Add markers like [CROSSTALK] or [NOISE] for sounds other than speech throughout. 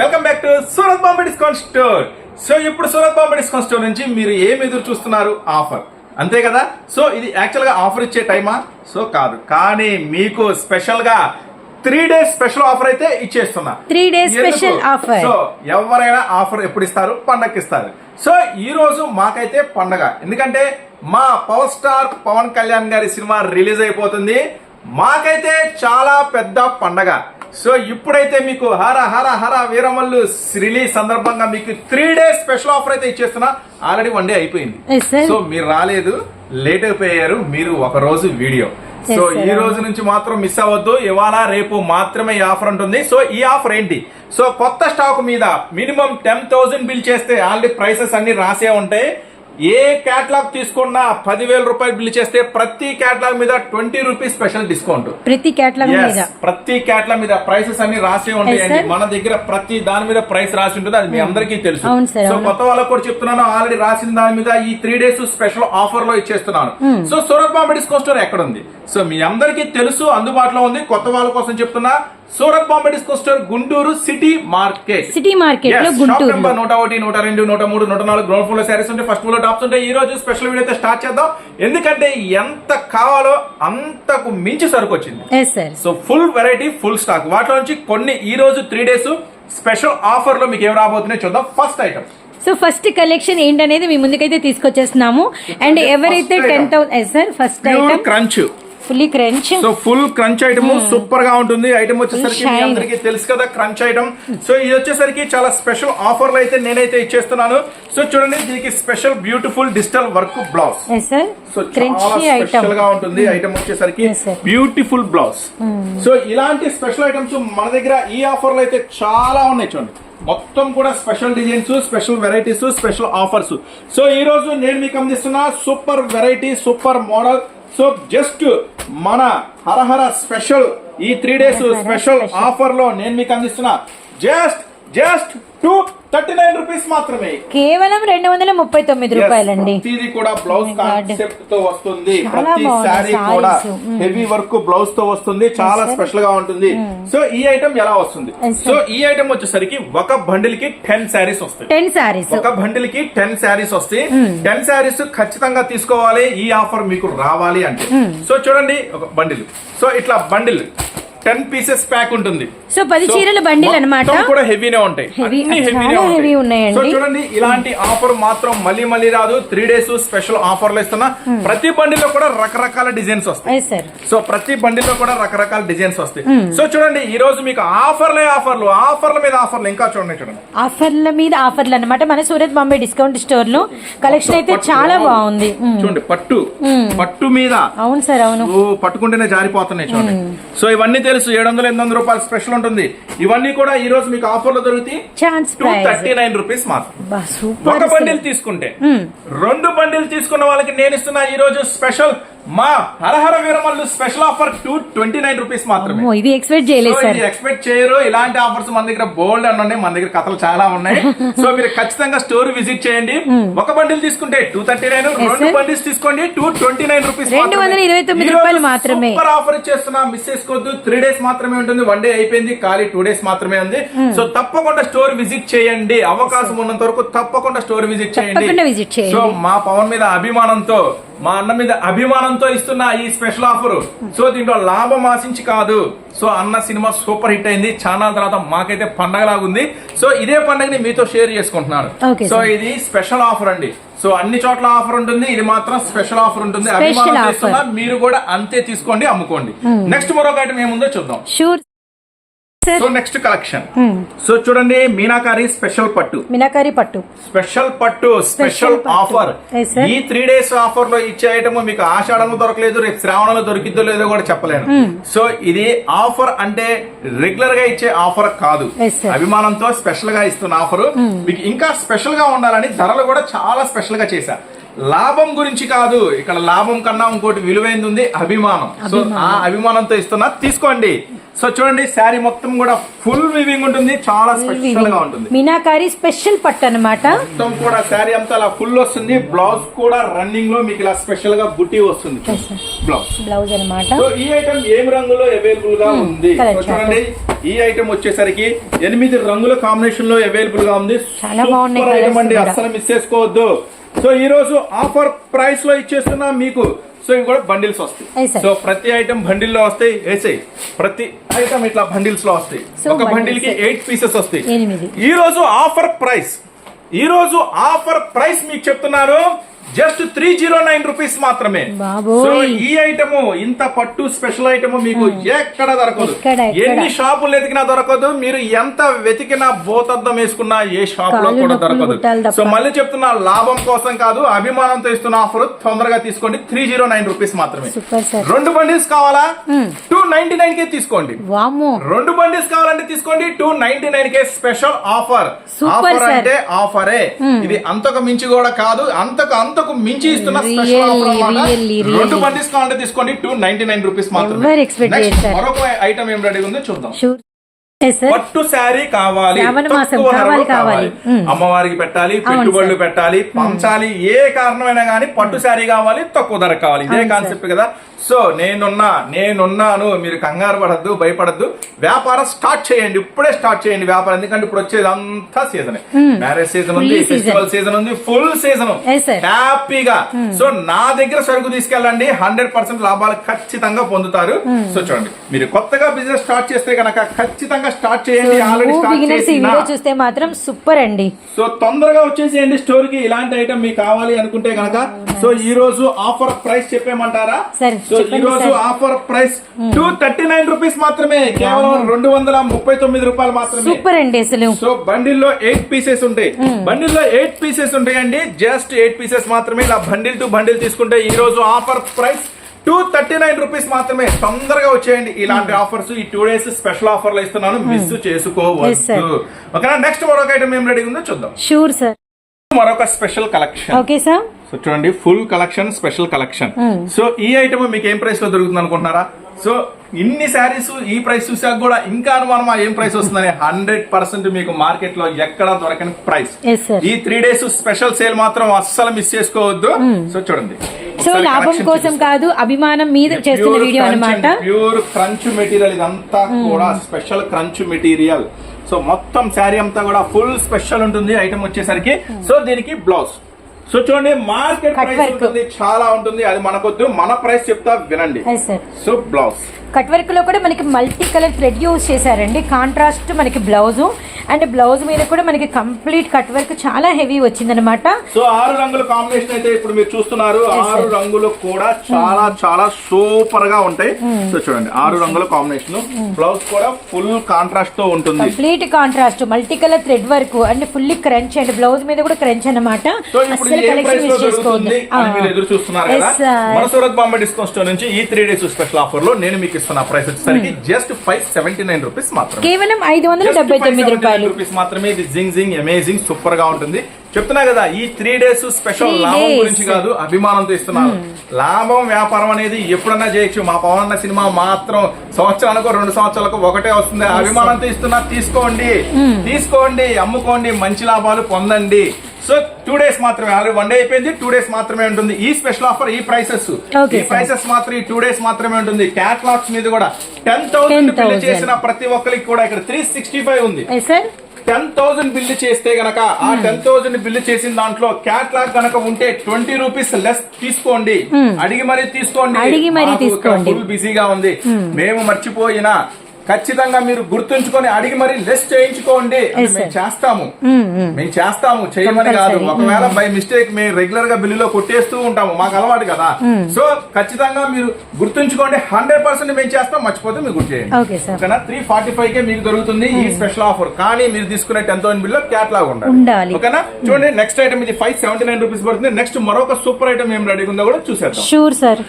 Welcome back to Surat Bombay discount store so ఇప్పుడు Surat Bombay discount store నుంచి మీరు ఏం ఎదురు చూస్తున్నారు? ఆఫర్ అంతే కదా? సో ఇది యాక్చువల్గా ఆఫర్ ఇచ్చే టైమా సో కాదు. కానీ మీకు స్పెషల్గా త్రీ డేస్ స్పెషల్ ఆఫర్ అయితే ఇచ్చేస్తున్నా. Days special ఎందుకు? offer. సో ఎవరైనా ఆఫర్ ఎప్పుడు ఇస్తారు? పండగకి ఇస్తారు. సో ఈ రోజు మాకైతే పండగ. ఎందుకంటే మా పవర్ స్టార్ పవన్ కళ్యాణ్ గారి సినిమా రిలీజ్ అయిపోతుంది. మాకైతే చాలా పెద్ద పండగ. సో ఇప్పుడైతే మీకు హర హర హర వీరమల్లు రిలీజ్ సందర్భంగా మీకు త్రీ డేస్ స్పెషల్ ఆఫర్ అయితే ఇచ్చేస్తున్నా. ఆల్రెడీ వన్ డే అయిపోయింది. సో మీరు రాలేదు లేట్ అయిపోయారు మీరు ఒక రోజు వీడియో సో. ఈ రోజు నుంచి మాత్రం మిస్ అవ్వద్దు. ఇవాళ రేపు మాత్రమే ఈ ఆఫర్ ఉంటుంది. సో ఈ ఆఫర్ ఏంటి? సో కొత్త స్టాక్ మీద మినిమం టెన్ థౌసండ్ బిల్ చేస్తే ఆల్రెడీ ప్రైసెస్ అన్ని రాసే ఉంటాయి. ఏ క్యాటలాగ్ తీసుకున్నా పదివేల రూపాయలు బిల్ చేస్తే ప్రతి క్యాటలాగ్ మీద ట్వంటీ రూపీస్ స్పెషల్ డిస్కౌంట్ ప్రతి కేటలాగ్ Yes, మీద? ప్రతి క్యాట్ల మీద ప్రైసెస్ అన్ని రాసి ఉంటాయండి. మన దగ్గర ప్రతి దాని మీద ప్రైస్ రాసి ఉంటుంది. అది మీ అందరికీ తెలుసు. సో. కొత్త వాళ్ళకు కూడా చెప్తున్నాను ఆల్రెడీ రాసిన దాని మీద ఈ త్రీ డేస్ స్పెషల్ ఆఫర్లో ఇచ్చేస్తున్నాను. So Surat Bombay discount store ఎక్కడ ఉంది సో మీ అందరికీ తెలుసు అందుబాటులో ఉంది. కొత్త వాళ్ళ కోసం చెప్తున్నా Surat Bombay discount store Guntur city market. City మార్కెట్లో గుంటూరు నెంబర్ నూట ఒకటి నూట రెండు నూట మూడు నూట నాలుగు గ్రౌండ్ ఫ్లోర్లో శారీస్ ఉంటాయి ఫస్ట్ ఫ్లోర్ టాప్స్ ఉంటాయి. ఈ రోజు స్పెషల్ వీడియో అయితే స్టార్ట్ చేద్దాం. ఎందుకంటే ఎంత కావాలో అంతకు మించి సరుకు వచ్చింది. So full variety full stock వాటిలో నుంచి కొన్ని ఈ రోజు త్రీ డేస్ స్పెషల్ ఆఫర్లో మీకు ఏం రాబోతున్నాయి చూద్దాం. First item so first collection ఏంటనేది మీ ముందుకైతే తీసుకొచ్చేస్తున్నాము. అండ్ ఎవరైతే ten. Thousand sir first item crunch fully crunch. So full crunch item సూపర్గా ఉంటుంది. ఐటమ్ వచ్చేసరికి మీ. అందరికీ తెలుసు కదా క్రంచ్ ఐటమ్ సో ఇది వచ్చేసరికి చాలా స్పెషల్ ఆఫర్లు అయితే నేనైతే ఇచ్చేస్తున్నాను. సో చూడండి దీనికి special beautiful digital work blouse so చాలా స్పెషల్గా ఉంటుంది. ఐటమ్ వచ్చేసరికి Yes, sir. Beautiful blouse so ఇలాంటి స్పెషల్ ఐటమ్స్ మన దగ్గర ఈ ఆఫర్లు అయితే చాలా ఉన్నాయి చూడండి. మొత్తం కూడా special designs special varieties special offers so ఈ రోజు నేను మీకు అందిస్తున్న super variety super model so just మన హరహర స్పెషల్ ఈ త్రీ డేస్ స్పెషల్. ఆఫర్లో నేను మీకు అందిస్తున్నా just just two thirty nine rupees మాత్రమే. కేవలం రెండు వందల ముప్పై తొమ్మిది రూపాయలండి. ప్రతిది కూడా బ్లౌజ్. కాన్సెప్ట్తో వస్తుంది. ప్రతి sarees. కూడా Mm. హెవీ వర్క్ బ్లౌజ్తో వస్తుంది. చాలా sir. స్పెషల్గా ఉంటుంది. సో ఈ ఐటమ్ ఎలా వస్తుంది. సో ఈ ఐటమ్ వచ్చేసరికి ఒక బండిల్కి టెన్ శారీస్ వస్తాయి. టెన్ సారీస్ ఒక బండిల్కి టెన్ శారీస్ వస్తాయి టెన్ శారీస్ ఖచ్చితంగా తీసుకోవాలి. ఈ ఆఫర్ మీకు రావాలి అంటే. సో చూడండి ఒక బండిల్ సో ఇట్లా బండిల్ టెన్ పీసెస్ ప్యాక్ ఉంటుంది. సో పది చీరల బండిల్ అనమాట కూడా హెవీనే ఉంటాయి. అన్ని హెవీనే ఉన్నాయండి. సో చూడండి ఇలాంటి ఆఫర్ మాత్రం మళ్ళీ మళ్ళీ రాదు. త్రీ డేస్ స్పెషల్ ఆఫర్లు ఇస్తున్నా. ప్రతి బండిలో కూడా రకరకాల డిజైన్స్ వస్తాయి. సో ప్రతి బండిలో కూడా రకరకాల డిజైన్స్ వస్తాయి. సో చూడండి ఈ రోజు మీకు ఆఫర్లే ఆఫర్లు ఆఫర్ల మీద ఆఫర్లు ఇంకా చూడండి చూడండి. ఆఫర్ల మీద ఆఫర్లు అన్నమాట. మన సూరత్ బాంబే డిస్కౌంట్ స్టోర్లో కలెక్షన్ అయితే. చాలా బాగుంది. మ్మ్. చూడండి పట్టు. పట్టు మీద అవును సార్ అవును. పట్టుకుంటేనే జారిపోతున్నాయి చూడండి. సో ఇవన్నీ తెలుసు ఏడు వందల ఎనిమిది వందల రూపాయలు స్పెషల్ ఉంటుంది. ఇవన్నీ కూడా ఈ రోజు మీకు ఆఫర్లో దొరుకుతాయి. టూ థర్టీ నైన్ రూపీస్ మాత్రం. ఒక బండిల్ తీసుకుంటే. రెండు బండిల్ తీసుకున్న వాళ్ళకి నేను ఇస్తున్నా ఈ రోజు స్పెషల్ మా Harihara Veeramallu special offer two twenty nine rupees మాత్రమే ఇది ఎక్స్పెక్ట్ చేయలేదు ఎక్స్పెక్ట్ చేయరు. ఇలాంటి ఆఫర్స్ మన దగ్గర బోల్డ్ అని ఉన్నాయి. మన దగ్గర కథలు చాలా ఉన్నాయి. [LAUGHS] సో మీరు ఖచ్చితంగా స్టోర్ విజిట్ చేయండి. ఒక బండిల్ తీసుకుంటే టూ థర్టీ నైన్ రెండు. బండిల్స్ తీసుకోండి. టూ ట్వంటీ నైన్ రూపీస్ రెండు వందల ఇరవై తొమ్మిది రూపాయలు మాత్రమే. సూపర్ ఆఫర్ ఇచ్చేస్తున్నా. మిస్ చేసుకోవద్దు. త్రీ డేస్ మాత్రమే ఉంటుంది. వన్ డే అయిపోయింది. ఖాళీ టూ డేస్ మాత్రమే ఉంది. సో తప్పకుండా స్టోర్ విజిట్ చేయండి. అవకాశం ఉన్నంత వరకు తప్పకుండా స్టోర్ విజిట్ చేయండి. సో మా పవన్ మీద అభిమానంతో మా అన్న మీద అభిమానంతో ఇస్తున్న ఈ స్పెషల్ ఆఫర్. సో దీంట్లో లాభం ఆశించి కాదు. సో అన్న సినిమా సూపర్ హిట్ అయింది. చాలా తర్వాత మాకైతే పండగలాగుంది. సో ఇదే పండగని మీతో షేర్ చేసుకుంటున్నాను సో. ఇది స్పెషల్ ఆఫర్ అండి. సో అన్ని చోట్ల ఆఫర్ ఉంటుంది. ఇది మాత్రం స్పెషల్ ఆఫర్ ఉంటుంది. అభిమానం. చేస్తున్నా. మీరు కూడా అంతే తీసుకోండి అమ్ముకోండి. నెక్స్ట్ మరొక ఐటమ్ ఏముందో చూద్దాం. సో నెక్స్ట్ కలెక్షన్ సో చూడండి మీనాకారి స్పెషల్ పట్టు. మినాకారి పట్టు. స్పెషల్ పట్టు స్పెషల్. ఆఫర్. ఈ త్రీ డేస్ ఆఫర్లో ఇచ్చే ఐటమ్ మీకు ఆషాఢంలో దొరకలేదు రేపు శ్రావణంలో దొరికిద్దో లేదో కూడా చెప్పలేను. సో ఇది ఆఫర్ అంటే రెగ్యులర్గా ఇచ్చే ఆఫర్ కాదు. అభిమానంతో స్పెషల్గా ఇస్తున్న ఆఫర్ మీకు ఇంకా స్పెషల్గా ఉండాలని ధరలు కూడా చాలా స్పెషల్గా చేశా. లాభం గురించి కాదు ఇక్కడ లాభం కన్నా ఇంకోటి విలువైంది ఉంది అభిమానం. సో ఆ అభిమానంతో ఇస్తున్నా తీసుకోండి. సో చూడండి శారీ మొత్తం కూడా ఫుల్ వివింగ్ ఉంటుంది చాలా స్పెషల్గా ఉంటుంది. మీనాకారి స్పెషల్ పట్టు అనమాట మొత్తం కూడా శారీ అంతా అలా ఫుల్ వస్తుంది బ్లౌజ్ కూడా రన్నింగ్లో మీకు ఇలా స్పెషల్గా బుట్టి వస్తుంది. బ్లౌజ్ బ్లౌజ్ అనమాట సో ఈ ఐటమ్ ఏం రంగులో అవైలబుల్గా ఉంది? colour సో చూడండి ఈ ఐటమ్ వచ్చేసరికి ఎనిమిది రంగుల కాంబినేషన్లో అవైలబుల్గా ఉంది. అస్సలు మిస్ చేసుకోవద్దు. సో ఈ రోజు ఆఫర్ ప్రైస్లో ఇచ్చేస్తున్నా మీకు సో ఇవి కూడా బండిల్స్ వస్తాయి. సో ప్రతి ఐటమ్ బండిల్లో వస్తాయి వేసాయి ప్రతి ఐటమ్ ఇట్లా బండిల్స్లో వస్తాయి. ఒక బండిల్కి. ఎయిట్ పీసెస్ వస్తాయి. ఈ రోజు ఆఫర్ ప్రైస్. ఈ రోజు ఆఫర్ ప్రైస్ మీకు చెప్తున్నాను just three zero nine rupees మాత్రమే. సో ఈ ఐటమ్ ఇంత పట్టు స్పెషల్ ఐటమ్ మీకు ఎక్కడ దొరకదు? ఎన్ని షాపులు ఎతికినా దొరకదు మీరు ఎంత వెతికినా బోతద్దం వేసుకున్నా ఏ షాప్లో కూడా దొరకదు. సో మళ్ళీ చెప్తున్నా లాభం కోసం కాదు అభిమానంతో ఇస్తున్న ఆఫర్ తొందరగా తీసుకోండి త్రీ జీరో నైన్ రూపీస్ మాత్రమే. రెండు బండిల్స్ కావాలా? టూ నైన్టీ నైన్ కే తీసుకోండి రెండు బండిల్స్ కావాలంటే తీసుకోండి two ninety nine K special offer. Offer. అంటే ఆఫరే. ఇది అంతకు మించి కూడా కాదు అంతకు అంతకు మించి ఇస్తున్న స్పెషల్ ఆఫర్ అన్నమాట రెండు. బండిల్స్ కావాలంటే తీసుకోండి టూ నైన్టీ నైన్ రూపీస్ చేశారు. మరొక ఐటమ్ ఏం రెడీ ఉందో చూద్దాం పట్టు శారీ కావాలి కావాలి. అమ్మవారికి పెట్టాలి పెట్టుబడులు. పెట్టాలి పంచాలి ఏ కారణమైనా గానీ పట్టు శారీ కావాలి తక్కువ ధర కావాలి. ఇదే కాన్సెప్ట్ కదా. సో నేనున్నా నేనున్నాను మీరు కంగారు పడద్దు భయపడద్దు. వ్యాపారం స్టార్ట్ చేయండి ఇప్పుడే స్టార్ట్ చేయండి వ్యాపారం ఎందుకంటే ఇప్పుడు వచ్చేది అంతా సీజన్ మ్యారేజ్ సీజన్ ఉంది. ఫెస్టివల్ సీజన్ ఉంది ఫుల్ సీజన్. హ్యాపీగా సో నా దగ్గర సరుకు తీసుకెళ్ళండి హండ్రెడ్ పర్సెంట్ లాభాలు ఖచ్చితంగా పొందుతారు. సో చూడండి మీరు కొత్తగా బిజినెస్ స్టార్ట్ చేస్తే కనుక ఖచ్చితంగా స్టార్ట్ చేయండి ఆల్రెడీ బిగినర్స్ ఈ వీడియో చూస్తే మాత్రం సూపర్ అండి. సో తొందరగా వచ్చేసేయండి స్టోర్కి ఇలాంటి ఐటమ్ మీకు కావాలి అనుకుంటే కనుక సో ఈ రోజు ఆఫర్ ప్రైస్ చెప్పేమంటారా సో ఈ రోజు. Offer price two thirty nine rupees మాత్రమే. కేవలం రెండు వందల ముప్పై తొమ్మిది రూపాయలు మాత్రమే. సూపర్ అండి అసలు. సో బండిల్లో ఎయిట్ పీసెస్ ఉంటాయి. బండిల్లో ఎయిట్ పీసెస్ ఉంటాయండి. జస్ట్ ఎయిట్ పీసెస్ మాత్రమే ఇలా బండిల్ టు బండిల్ తీసుకుంటే ఈ రోజు offer price two thirty nine rupees మాత్రమే తొందరగా వచ్చేయండి. ఇలాంటి ఆఫర్స్ ఈ టూ డేస్ స్పెషల్ ఆఫర్లు ఇస్తున్నాను. Miss sir. చేసుకోవద్దు. ఓకేనా? నెక్స్ట్ మరొక ఐటమ్ ఏం రెడీ ఉందో చూద్దాం. షూర్ సార్ మరొక special collection okay sir so చూడండి full collection special collection so ఈ ఐటమ్ మీకు ఏం ప్రైస్లో దొరుకుతుంది అనుకుంటున్నారా సో ఇన్ని శారీస్ ఈ ప్రైస్ చూసాక కూడా ఇంకా అనుమానమా ఏం ప్రైస్ వస్తుందని హండ్రెడ్ పర్సెంట్ మీకు మార్కెట్లో ఎక్కడ దొరకని ప్రైస్. ఈ త్రీ డేస్ స్పెషల్ సేల్ మాత్రం అస్సలు మిస్ చేసుకోవద్దు. సో చూడండి. సో లాభం కోసం కాదు అభిమానం మీద చేస్తున్న వీడియో అన్నమాట. ప్యూర్ క్రంచ్ మెటీరియల్ ఇదంతా కూడా స్పెషల్ క్రంచ్ మెటీరియల్ సో మొత్తం శారీ అంతా కూడా ఫుల్ స్పెషల్ ఉంటుంది. ఐటమ్ వచ్చేసరికి. సో దీనికి బ్లౌజ్ సో చూడండి మార్కెట్ ప్రైస్. ఉంటుంది చాలా ఉంటుంది అది మనకొద్దు మన ప్రైస్ చెప్తా వినండి. సో బ్లౌజ్ కట్ వర్క్లో కూడా మనకి మల్టీ కలర్ థ్రెడ్ యూస్ చేశారండి. కాంట్రాస్ట్ మనకి బ్లౌజ్ అండ్ బ్లౌజ్ మీద కూడా మనకి కంప్లీట్ కట్ వర్క్ చాలా హెవీ వచ్చిందనమాట సో ఆరు రంగుల కాంబినేషన్ అయితే ఇప్పుడు మీరు చూస్తున్నారు. ఆరు రంగులు కూడా చాలా చాలా సూపర్గా ఉంటాయి సో చూడండి ఆరు రంగుల కాంబినేషన్. బ్లౌజ్ కూడా ఫుల్ కాంట్రాస్ట్తో ఉంటుంది. Complete contrast multi colour thread work and fully crunch and blouse మీద కూడా క్రంచ్ అన్నమాట. సో ఇప్పుడు అస్సలు ఇది ఏ ప్రైస్ కలెక్షన్లో మిస్ చేసుకోవద్దు. దొరుకుతుంది అని మీరు ఎదురు చూస్తున్నారు కదా? Yes, sir. మన సూరత్ బాంబే డిస్కౌంట్ స్టోర్ నుంచి ఈ త్రీ డేస్ స్పెషల్ ఆఫర్లో నేను మీకు ఇస్తున్న ప్రైస్ వచ్చేసరికి just five seventy nine rupees మాత్రమే. కేవలం ఐదు వందల డెబ్బై తొమ్మిది 579 రూపాయలు రూపీస్ మాత్రమే. ఇది జింగ్ జింగ్ అమేజింగ్ సూపర్గా ఉంటుంది. చెప్తున్నా కదా ఈ త్రీ డేస్ స్పెషల్ లాభం. గురించి కాదు అభిమానంతో ఇస్తున్నాను. లాభం వ్యాపారం అనేది ఎప్పుడన్నా చేయొచ్చు. మా పవన్ సినిమా మాత్రం సంవత్సరాలకు రెండు సంవత్సరాలకు ఒకటే వస్తుంది. అభిమానంతో ఇస్తున్నా తీసుకోండి. తీసుకోండి అమ్ముకోండి మంచి లాభాలు పొందండి. సో టూ డేస్ మాత్రమే. ఆల్రెడీ వన్ డే అయిపోయింది. టూ డేస్ మాత్రమే ఉంటుంది. ఈ స్పెషల్ ఆఫర్ ఈ ప్రైసెస్ ఈ. ప్రైసెస్ మాత్రం ఈ టూ డేస్ మాత్రమే ఉంటుంది. క్యాట్లాగ్స్ మీద కూడా టెన్ థౌసండ్ 10,000. చేసిన ప్రతి ఒక్కరికి కూడా ఇక్కడ త్రీ సిక్స్టీ ఫైవ్ ఉంది టెన్ థౌసండ్ బిల్లు చేస్తే గనక ఆ టెన్ థౌసండ్ బిల్లు చేసిన దాంట్లో క్యాట్లాగ్ గనక ఉంటే ట్వంటీ రూపీస్ లెస్ తీసుకోండి. అడిగి మరీ తీసుకోండి. అడిగి మరీ తీసుకోండి. ఫుల్ బిజీగా ఉంది. మేము మర్చిపోయినా ఖచ్చితంగా మీరు గుర్తుంచుకొని అడిగి మరీ లెస్ చేయించుకోండి. మేము చేస్తాము. మ్మ్, చేస్తాము చేయమని కాదు. ఒకవేళ బై మిస్టేక్ మేము రెగ్యులర్గా బిల్లులో కొట్టేస్తూ ఉంటాము. మాకు అలవాటు కదా. సో ఖచ్చితంగా మీరు గుర్తుంచుకోండి. హండ్రెడ్ పర్సెంట్ మేము చేస్తాం. మర్చిపోతే మీరు గుర్తు చేయండి. ఓకేనా? త్రీ ఫార్టీ ఫైవ్ కే మీకు దొరుకుతుంది ఈ స్పెషల్ ఆఫర్ కానీ మీరు తీసుకునే టెన్ థౌసండ్ బిల్లో క్యాట్లాగ్ ఉండాలి. ఉండాలి. ఓకేనా? చూడండి నెక్స్ట్ ఐటమ్ ఇది ఫైవ్ సెవెంటీ నైన్ రూపీస్ పడుతుంది. నెక్స్ట్ మరొక సూపర్ ఐటమ్ ఏం రెడీగా ఉందో కూడా చూసేద్దాం. షూర్ సార్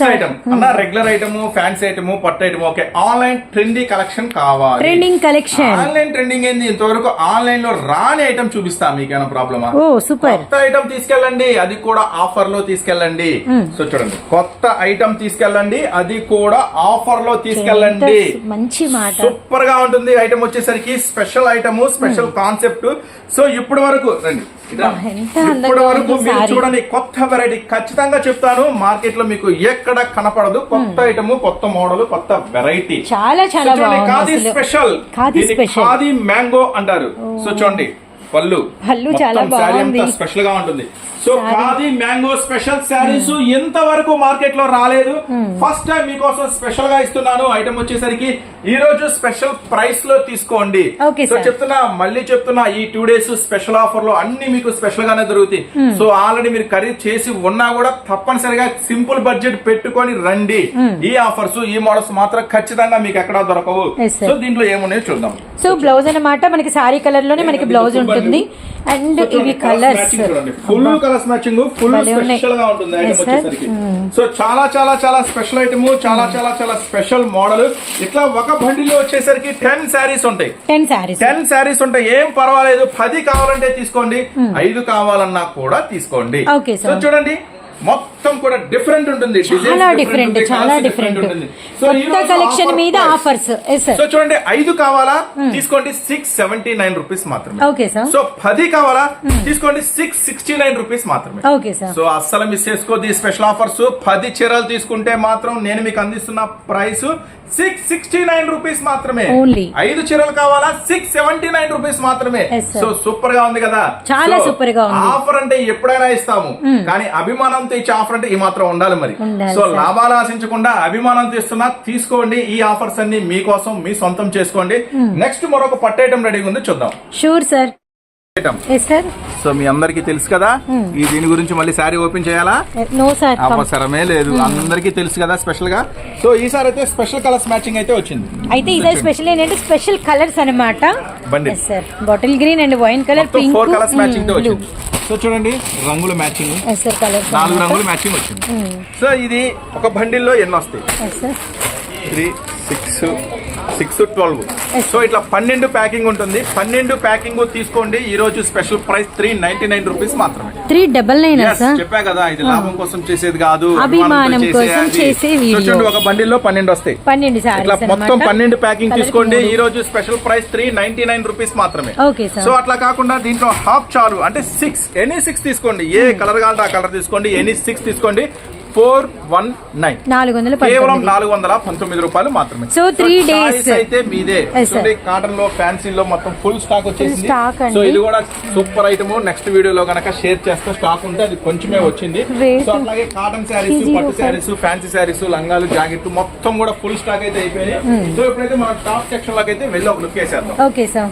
నెక్స్ట్ ఐటమ్ అన్న రెగ్యులర్ ఐటమ్ ఫ్యాన్సీ ఐటమ్ పట్టు item okay online trendy collection కావాలి. ట్రెండింగ్ కలెక్షన్ ఆన్లైన్ ట్రెండింగ్ ఏంది? ఇంతవరకు ఆన్లైన్లో రాని ఐటమ్ చూపిస్తా మీకేమైనా ప్రాబ్లమా ఓ సూపర్ కొత్త ఐటమ్ తీసుకెళ్ళండి అది కూడా ఆఫర్లో తీసుకెళ్ళండి సో చూడండి కొత్త ఐటమ్ తీసుకెళ్ళండి అది కూడా ఆఫర్లో తీసుకెళ్ళండి. మంచి మాట. సూపర్గా ఉంటుంది ఐటమ్ వచ్చేసరికి special item special concept so ఇప్పటి వరకు రండి ఇప్పటి వరకు మీరు. చూడండి కొత్త వెరైటీ ఖచ్చితంగా చెప్తాను మార్కెట్లో మీకు ఎక్కడ కనపడదు. కొత్త ఐటమ్ కొత్త మోడల్ కొత్త వెరైటీ చాలా చాలా అసలు. స్పెషల్. ఖాదీ మ్యాంగో అంటారు. సో చూడండి పళ్ళు. పళ్ళు చాలా స్పెషల్గా ఉంటుంది. So khadi mango special saris ఎంత వరకు మార్కెట్లో రాలేదు? ఫస్ట్ టైం మీకోసం స్పెషల్గా ఇస్తున్నాను. ఐటమ్ వచ్చేసరికి ఈ రోజు స్పెషల్ ప్రైస్లో తీసుకోండి. సో. చెప్తున్నా మళ్ళీ చెప్తున్నా ఈ టూ డేస్ స్పెషల్ ఆఫర్లో అన్ని మీకు స్పెషల్ గానే దొరుకుతాయి. సో ఆల్రెడీ మీరు ఖరీదు చేసి ఉన్నా కూడా తప్పనిసరిగా సింపుల్ బడ్జెట్ పెట్టుకొని రండి. ఈ ఆఫర్స్ ఈ మోడల్స్ మాత్రం ఖచ్చితంగా మీకు ఎక్కడా దొరకవు. సో దీంట్లో ఏమున్నాయో చూద్దాం. సో బ్లౌజ్ అన్నమాట మనకి సారీ కలర్లోనే మనకి బ్లౌజ్ ఉంటుంది. అండ్ ఇవి colours full colours matching full. స్పెషల్గా ఉంటుంది ఐటమ్. వచ్చేసరికి. సో చాలా చాలా చాలా స్పెషల్ ఐటమ్ చాలా చాలా చాలా స్పెషల్ మోడల్. ఇట్లా ఒక బండిలో వచ్చేసరికి టెన్ శారీస్ ఉంటాయి. టెన్ సారీస్ టెన్ శారీస్ ఉంటాయి. ఏం పర్వాలేదు. పది కావాలంటే తీసుకోండి. ఐదు కావాలన్నా కూడా తీసుకోండి. Hmm. సో చూడండి. మొత్తం కూడా డిఫరెంట్ ఉంటుంది. చాలా డిఫరెంట్ చాలా డిఫరెంట్ కొత్త కలెక్షన్ మీద. ఆఫర్స్ సో చూడండి ఐదు కావాలా? తీసుకోండి సిక్స్ సెవెంటీ నైన్ రూపీస్ మాత్రమే. ఓకే సార్ సో పది కావాలా? తీసుకోండి సిక్స్ సిక్స్టీ నైన్ రూపీస్ మాత్రమే. ఓకే సార్ సో అస్సలు మిస్ చేసుకోద్ది స్పెషల్ ఆఫర్స్ పది చీరలు తీసుకుంటే మాత్రం నేను మీకు అందిస్తున్న price six sixty nine rupees మాత్రమే. ఐదు చీరలు కావాలా? సిక్స్ సెవెంటీ నైన్ రూపీస్ మాత్రమే. సో సూపర్గా ఉంది కదా. చాలా super గా. ఆఫర్ అంటే ఎప్పుడైనా ఇస్తాము. కానీ అభిమానంతో ఇచ్చే ఆఫర్ అంటే ఈ మాత్రం ఉండాలి మరి. సో. లాభాలు ఆశించకుండా అభిమానంతో ఇస్తున్నా తీసుకోండి ఈ ఆఫర్స్ అన్ని మీకోసం మీ సొంతం చేసుకోండి. నెక్స్ట్ మరొక పట్టేయటం రెడీగా ఉంది చూద్దాం. షూర్ సార్ సార్ సో మీ అందరికీ తెలుసు కదా ఈ దీని గురించి మళ్ళీ శారీ ఓపెన్ చేయాలా? సార్ అవసరమే లేదు. అందరికీ తెలుసు కదా స్పెషల్గా సో ఈసారి అయితే స్పెషల్ కలర్స్ మ్యాచింగ్ అయితే వచ్చింది. అయితే ఈసారి స్పెషల్ ఏంటంటే స్పెషల్ కలర్స్ అనమాట sir bottle green and wine colour pink four colours మ్యాచింగ్తో వచ్చింది. సో చూడండి రంగుల మ్యాచింగ్. ఎస్ సార్ కలర్స్ నాలుగు రంగులు మ్యాచింగ్ వచ్చింది. సో ఇది ఒక బండిల్లో ఎన్ని వస్తాయి? Yes sir three six six twelve. So ఇట్లా పన్నెండు ప్యాకింగ్ ఉంటుంది. పన్నెండు ప్యాకింగ్ తీసుకోండి. ఈ రోజు special price three ninety nine rupees మాత్రమే. త్రీ డబల్ నైన్ చెప్పా కదా ఇది లాభం కోసం చేసేది కాదు అభిమానం కోసం. చేసే. చూడండి ఒక బండిల్లో పన్నెండు వస్తాయి. పన్నెండు ఇట్లా మొత్తం పన్నెండు ప్యాకింగ్ తీసుకోండి. ఈ రోజు special price three ninety nine rupees మాత్రమే. సో అట్లా కాకుండా దీంట్లో హాఫ్ చాలు అంటే సిక్స్ ఎనీ సిక్స్ తీసుకోండి. ఏ కలర్ కావాలంటే ఆ కలర్ తీసుకోండి. ఎనీ సిక్స్ తీసుకోండి. ఫోర్ వన్ నైన్ నాలుగు వందల కేవలం నాలుగు వందల పంతొమ్మిది రూపాయలు మాత్రమే three choice days. అయితే మీదే. కాటన్లో ఫ్యాన్సీ లో మొత్తం ఫుల్ స్టాక్ వచ్చేసింది. సో ఇది కూడా సూపర్ ఐటమ్ నెక్స్ట్ వీడియోలో గనక షేర్ చేస్తే స్టాక్ ఉంటే అది కొంచెమే వచ్చింది. సో అట్లాగే కాటన్ శారీస్ పట్టు. శారీస్ ఫ్యాన్సీ శారీస్ లంగాలు జాకెట్ మొత్తం కూడా ఫుల్ స్టాక్ అయితే Hmm. సో ఇప్పుడైతే మనం టాప్ సెక్షన్లోకి అయితే వెళ్ళి ఒక లుక్ వేసేద్దాం ఓకే సార్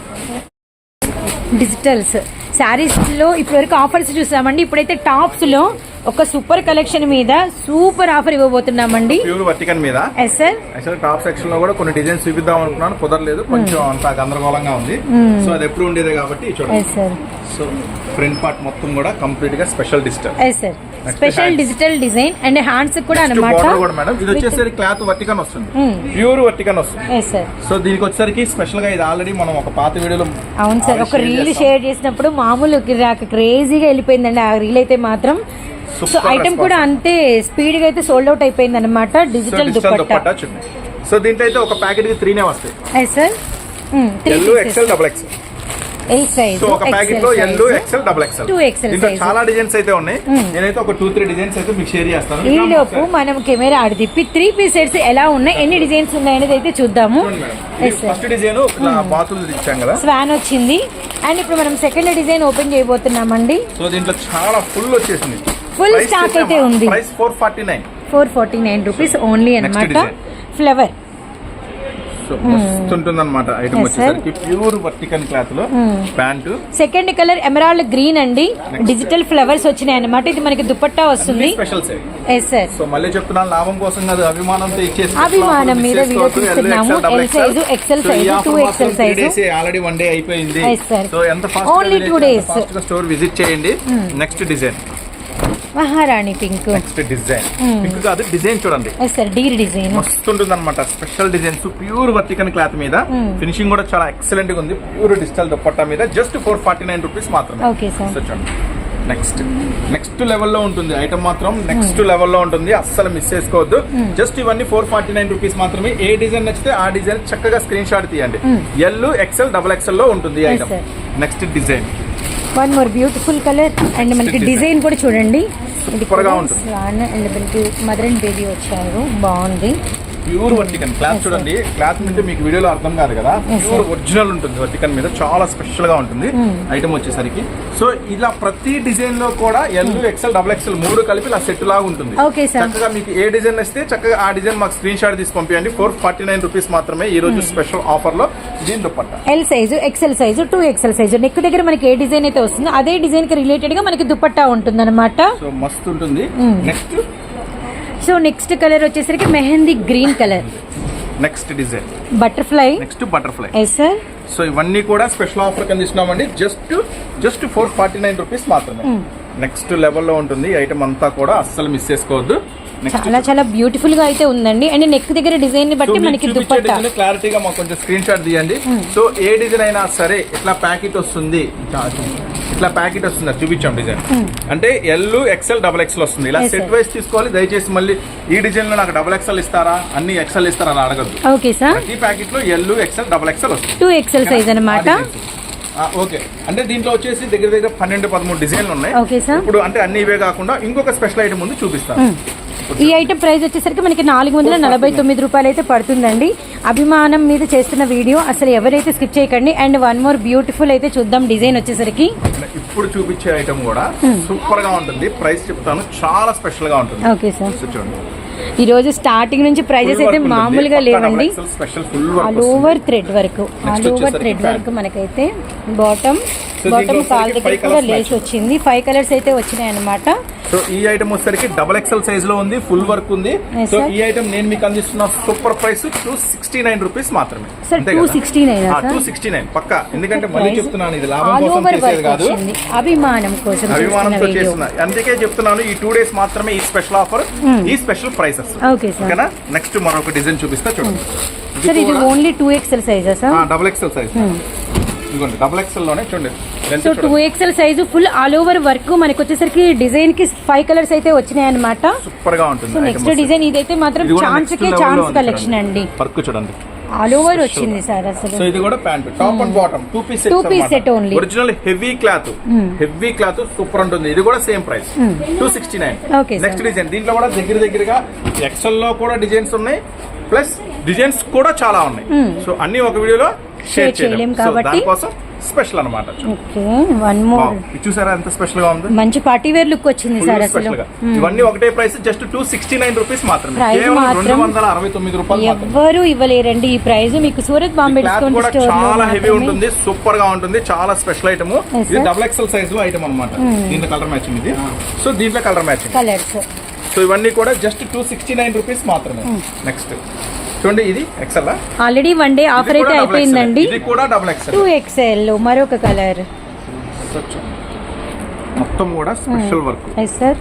డిజిటల్స్ శారీస్లో ఇప్పటివరకు ఆఫర్స్ చూసామండి ఇప్పుడైతే టాప్స్లో ఒక సూపర్ కలెక్షన్ మీద సూపర్ ఆఫర్ ఇవ్వబోతున్నామండి. ప్యూర్ వర్టికన్ మీద. ఎస్ సార్ యాక్చువల్ టాప్ సెక్షన్లో కూడా కొన్ని డిజైన్స్ చూపిద్దాం అనుకున్నాను. కుదరలేదు. కొంచెం అంత గందరగోళంగా ఉంది. సో అది ఎప్పుడు ఉండేదే కాబట్టి చూడండి. సో ఫ్రంట్ పార్ట్ మొత్తం కూడా కంప్లీట్గా special digital yes sir special digital design and hands కూడా అనమాట మేడం ఇది వచ్చేసరికి క్లాత్ వర్టికన్ వస్తుంది. ప్యూర్ వర్టికన్ వస్తుంది. ఎస్ సార్ సో దీనికి వచ్చేసరికి స్పెషల్గా ఇది ఆల్రెడీ మనం ఒక పాత వీడియోలో అవును సార్ ఒక రీల్. షేర్ చేసినప్పుడు మామూలు క్రేజీగా వెళ్ళిపోయిందండి. ఆ రీల్ అయితే మాత్రం సో ఐటమ్. కూడా అంతే స్పీడ్గా అయితే సోల్డ్ అవుట్ అయిపోయింది అనమాట డిజిటల్ దుపట్టా సో దీంట్లో అయితే ఒక ప్యాకెట్కి త్రీనే వస్తాయి. Yes sir L XL double XL so ఒక ప్యాకెట్లో ఎల్ ఎక్సెల్ డబుల్ ఎక్సెల్ దీంట్లో. చాలా డిజైన్స్ అయితే ఉన్నాయి. నేనైతే ఒక టూ త్రీ డిజైన్స్ అయితే మీకు షేర్ చేస్తాను. ఈ లోపు మనం కెమెరా ఆడి తిప్పి త్రీ పీస్ సెట్స్ ఎలా ఉన్నాయి ఎన్ని డిజైన్స్ ఉన్నాయి అనేది అయితే చూద్దాము. ఫస్ట్ డిజైన్ బాతులు ఇచ్చాం కదా. స్వాన్ వచ్చింది. అండ్ ఇప్పుడు మనం సెకండ్ డిజైన్ ఓపెన్ చేయబోతున్నామండి. సో దీంట్లో చాలా ఫుల్ వచ్చేసింది. Full stock అయితే ఉంది. Price four forty nine four forty nine rupees only అనమాట. Flower item. వచ్చేసరికి. ప్యూర్ వర్టికన్ క్లాత్లో pant second colour emerald green అండి. డిజిటల్ ఫ్లవర్స్ వచ్చినాయి అనమాట ఇది మనకి దుపట్టా వస్తుంది. ఎస్ సార్ సో మళ్ళీ చెప్తున్నాను లాభం కోసం కాదు అభిమానంతో ఇచ్చేసి అభిమానం మీద వీడియో తీస్తున్నాము. L size, XL size, 2XL size. Already one day అయిపోయింది. సో ఎంత ఫాస్ట్ days. ఫాస్ట్గా స్టోర్ విజిట్ చేయండి. నెక్స్ట్ డిజైన్ మహారాణి pink. Next design Hmm. Pink కాదు డిజైన్ చూడండి. Sir deer design. మస్తు ఉంటుంది అనమాట స్పెషల్ డిజైన్స్ ప్యూర్ వర్తికన్ క్లాత్ మీద. Hmm. ఫినిషింగ్ కూడా చాలా ఎక్సలెంట్గా ఉంది. ప్యూర్ డిజిటల్ దుపట్టా మీద. Just four forty nine rupees మాత్రమే ఓకే సార్ చూడండి. నెక్స్ట్ నెక్స్ట్ లెవెల్లో ఉంటుంది ఐటమ్ మాత్రం. నెక్స్ట్ లెవెల్లో ఉంటుంది. అస్సలు మిస్ చేసుకోవద్దు. జస్ట్ ఇవన్నీ ఫోర్ ఫార్టీ నైన్ రూపీస్ మాత్రమే. ఏ డిజైన్ నచ్చితే ఆ డిజైన్ చక్కగా స్క్రీన్ షాట్ తీయండి. ఎల్ ఎక్సెల్ డబల్ ఎక్సెల్లో ఉంటుంది item. Next design one more beautiful colour and మనకి. డిజైన్ కూడా చూడండి. ఇది Super గా ఉంటుంది. అండ్ మదర్ అండ్ బేబీ వచ్చారు బాగుంది ప్యూర్ వర్టికన్. క్లాత్ చూడండి. క్లాత్ మీద మీకు వీడియోలో అర్థం కాదు కదా. ప్యూర్ ఒరిజినల్ ఉంటుంది వర్టికన్ మీద. చాలా స్పెషల్గా ఉంటుంది ఐటమ్ వచ్చేసరికి. సో ఇలా ప్రతి డిజైన్లో కూడా ఎల్ ఎక్సెల్ డబల్ ఎక్సెల్ మూడు కలిపి ఇలా సెట్ లాగా ఉంటుంది. చక్కగా మీకు ఏ డిజైన్ వస్తే చక్కగా ఆ డిజైన్ మాకు స్క్రీన్ షాట్ తీసి పంపించండి ఫోర్ ఫార్టీ నైన్ రూపీస్ మాత్రమే ఈ రోజు స్పెషల్ ఆఫర్లో దీని dupatta L size XL size two XL size neck దగ్గర మనకి ఏ డిజైన్ అయితే వస్తుందో అదే డిజైన్కి రిలేటెడ్గా మనకి దుపట్టా ఉంటుంది అనమాట సో మస్తు ఉంటుంది. నెక్స్ట్ సో నెక్స్ట్ కలర్ వచ్చేసరికి mehndi green colour next design butterfly next butterfly yes sir so ఇవన్నీ కూడా స్పెషల్ ఆఫర్ కింద ఇస్తున్నామండి. Just just four forty nine rupees మాత్రమే నెక్స్ట్ లెవెల్లో ఉంటుంది. ఐటమ్ అంతా కూడా అస్సలు మిస్ చేసుకోవద్దు. చాలా చాలా బ్యూటిఫుల్గా అయితే ఉందండి. అండ్ నెక్ దగ్గర డిజైన్ని బట్టి మనకి క్లారిటీగా మాకు కొంచెం స్క్రీన్ షాట్ తీయండి. సో ఏ డిజైన్ అయినా సరే ఇట్లా ప్యాకెట్ వస్తుంది? ఇట్లా ప్యాకెట్ వస్తుంది చూపించాం డిజైన్ అంటే ఎల్ ఎక్సెల్ డబల్ ఎక్సెల్ వస్తుంది. ఇలా సెట్. వైస్ తీసుకోవాలి. దయచేసి మళ్ళీ ఈ డిజైన్లో నాకు డబల్ ఎక్సెల్ ఇస్తారా? అన్ని ఎక్సెల్ ఇస్తారా అలా అడగద్దు. ఓకే సార్ ప్రతి ప్యాకెట్లో ఎల్ ఎక్సెల్ డబల్ ఎక్సెల్ వస్తుంది. టూ ఎక్సెల్ సైజ్ అనమాట ఓకే. అంటే దీంట్లో వచ్చేసి దగ్గర దగ్గర పన్నెండు పదమూడు డిజైన్లు ఉన్నాయి. Okay sir. ఇప్పుడు అంటే అన్ని ఇవే కాకుండా ఇంకొక స్పెషల్ ఐటమ్ ఉంది చూపిస్తాను. ఈ ఐటమ్ ప్రైస్ వచ్చేసరికి మనకి నాలుగు వందల నలభై తొమ్మిది రూపాయలు అయితే పడుతుందండి. అభిమానం మీద చేస్తున్న వీడియో అసలు ఎవరైతే స్కిప్ చేయకండి. అండ్ వన్ మోర్ బ్యూటిఫుల్ అయితే చూద్దాం డిజైన్ వచ్చేసరికి. ఇప్పుడు చూపించే ఐటమ్ కూడా సూపర్గా ఉంటుంది. ప్రైస్ చెప్తాను. చాలా స్పెషల్గా ఉంటుంది. Okay sir. చూడండి. ఈ రోజు స్టార్టింగ్ నుంచి ప్రైజెస్ అయితే మామూలుగా లేవండి. All over thread work all over thread. Work మనకైతే బాటమ్ బాటమ్ కాల్ దగ్గర కూడా లేస్ వచ్చింది. ఫైవ్ కలర్స్ అయితే వచ్చినాయి అనమాట సో ఈ ఐటమ్ వచ్చేసరికి డబల్ ఎక్సెల్ సైజ్లో ఉంది ఫుల్ వర్క్ ఉంది. సో. ఈ ఐటమ్ నేను మీకు అందిస్తున్న super price two sixty nine rupees మాత్రమే 269 ఆ, sir? టూ సిక్స్టీ నైన్ పక్క ఎందుకంటే మళ్ళీ చెప్తున్నాను ఇది లాభం కోసం చేసేది కాదు. అభిమానం కోసం అభిమానంతో వీడియో చేస్తున్నా. అందుకే చెప్తున్నాను ఈ టూ డేస్ మాత్రమే ఈ స్పెషల్ ఆఫర్ ఈ స్పెషల్ ప్రైసెస్ ఓకేనా? నెక్స్ట్ మరొక డిజైన్ చూపిస్తా చూడండి. సార్ ఇది ఓన్లీ టూ ఎక్సెల్ సైజా సార్ డబుల్ ఎక్స్ఎల్ సైజ్ ఇదిగోండి డబుల్ ఎక్స్ఎల్లోనే చూడండి so two. XL size full all over work మనకి వచ్చేసరికి డిజైన్కి ఫైవ్ కలర్స్ అయితే వచ్చినాయి అనమాట సూపర్గా ఉంటుంది సో నెక్స్ట్ డిజైన్ ఇదైతే మాత్రం ఛాన్స్ కే ఛాన్స్ కలెక్షన్ అండి. వర్క్ చూడండి. ఆల్ ఓవర్ వచ్చింది సార్ అసలు. సో ఇది కూడా pant top and bottom two piece Two piece set only. Original heavy cloth heavy cloth super ఉంటుంది. ఇది కూడా same price two sixty nine Okay, sir. Next design దీంట్లో కూడా దగ్గర దగ్గరగా ఎక్సెల్లో కూడా డిజైన్స్ ఉన్నాయి. ప్లస్ డిజైన్స్ కూడా చాలా ఉన్నాయి. సో అన్ని ఒక వీడియోలో షేర్ చేయలేం కాబట్టి- స్పెషల్ అనమాట ఓకే వన్ మోర్ ఇది చూసారా ఎంత స్పెషల్గా ఉంది? మంచి పార్టీ వేర్ లుక్ వచ్చింది సార్ అసలు. గా. ఇవన్నీ ఒకటే price just two sixty nine rupees మాత్రమే. ఎవ్వరు ఇవ్వలేరండి ఈ ప్రైస్ మీకు సూరత్ బాంబే డిస్కౌంట్ స్టోర్ చాలా హెవీ ఉంటుంది సూపర్గా ఉంటుంది చాలా స్పెషల్ ఐటమ్ ఇది. డబుల్ ఎక్సెల్ సైజ్లో ఐటమ్ అనమాట దీంట్లో కలర్ మ్యాచింగ్ ఇది. సో దీంట్లో కలర్ మ్యాచింగ్ కలర్స్ సో ఇవన్నీ కూడా just two sixty nine rupees మాత్రమే నెక్స్ట్ చూడండి ఇది XL already one day offer అయితే అయిపోయిందండి. ఇది కూడా డబుల్ ఎక్సెల్ టూ మరొక కలర్ మొత్తం కూడా స్పెషల్ వర్క్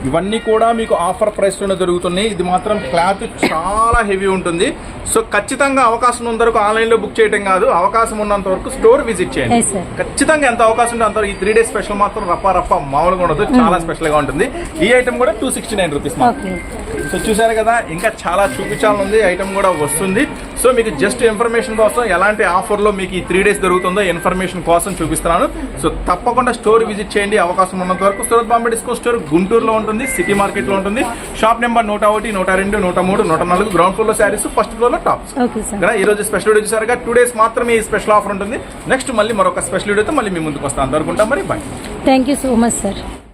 ఇవన్నీ కూడా మీకు ఆఫర్ ప్రైస్లోనే దొరుకుతున్నాయి. ఇది మాత్రం క్లాత్ చాలా హెవీ ఉంటుంది. సో ఖచ్చితంగా అవకాశం ఉన్నంత వరకు ఆన్లైన్లో బుక్ చేయడం కాదు. అవకాశం ఉన్నంత వరకు స్టోర్ విజిట్ చేయండి. ఖచ్చితంగా ఎంత అవకాశం ఉంటే అంత ఈ త్రీ డేస్ స్పెషల్ మాత్రం రఫా రఫా మామూలుగా ఉండదు. చాలా స్పెషల్గా ఉంటుంది. ఈ ఐటమ్ కూడా two sixty nine rupees so చూసారు కదా ఇంకా చాలా చూపించాలనుంది ఐటమ్ కూడా వస్తుంది. సో మీకు జస్ట్ ఇన్ఫర్మేషన్ కోసం ఎలాంటి ఆఫర్లో మీకు ఈ త్రీ డేస్ దొరుకుతుందో ఇన్ఫర్మేషన్ కోసం చూపిస్తున్నాను. సో తప్పకుండా స్టోర్ విజిట్ చేయండి అవకాశం ఉన్నంత వరకు. సూరత్ బాంబే డిస్కో స్టోర్ గుంటూరులో ఉంటుంది సిటీ మార్కెట్లో ఉంటుంది. షాప్ నెంబర్ నూట ఒకటి నూట రెండు నూట మూడు నూట నాలుగు. గ్రౌండ్ ఫ్లోర్లో శారీస్ ఫస్ట్ ఫ్లోర్లో టాప్స్ ఈ రోజు స్పెషల్ వీడియో చూసారుగా టూ డేస్ మాత్రమే ఈ స్పెషల్ ఆఫర్ ఉంటుంది. నెక్స్ట్ మళ్ళీ మరొక స్పెషల్ వీడియోతో మళ్ళీ మీ ముందుకు వస్తాను. అంతవరకు ఉంటాం మరి bye thank you so much sir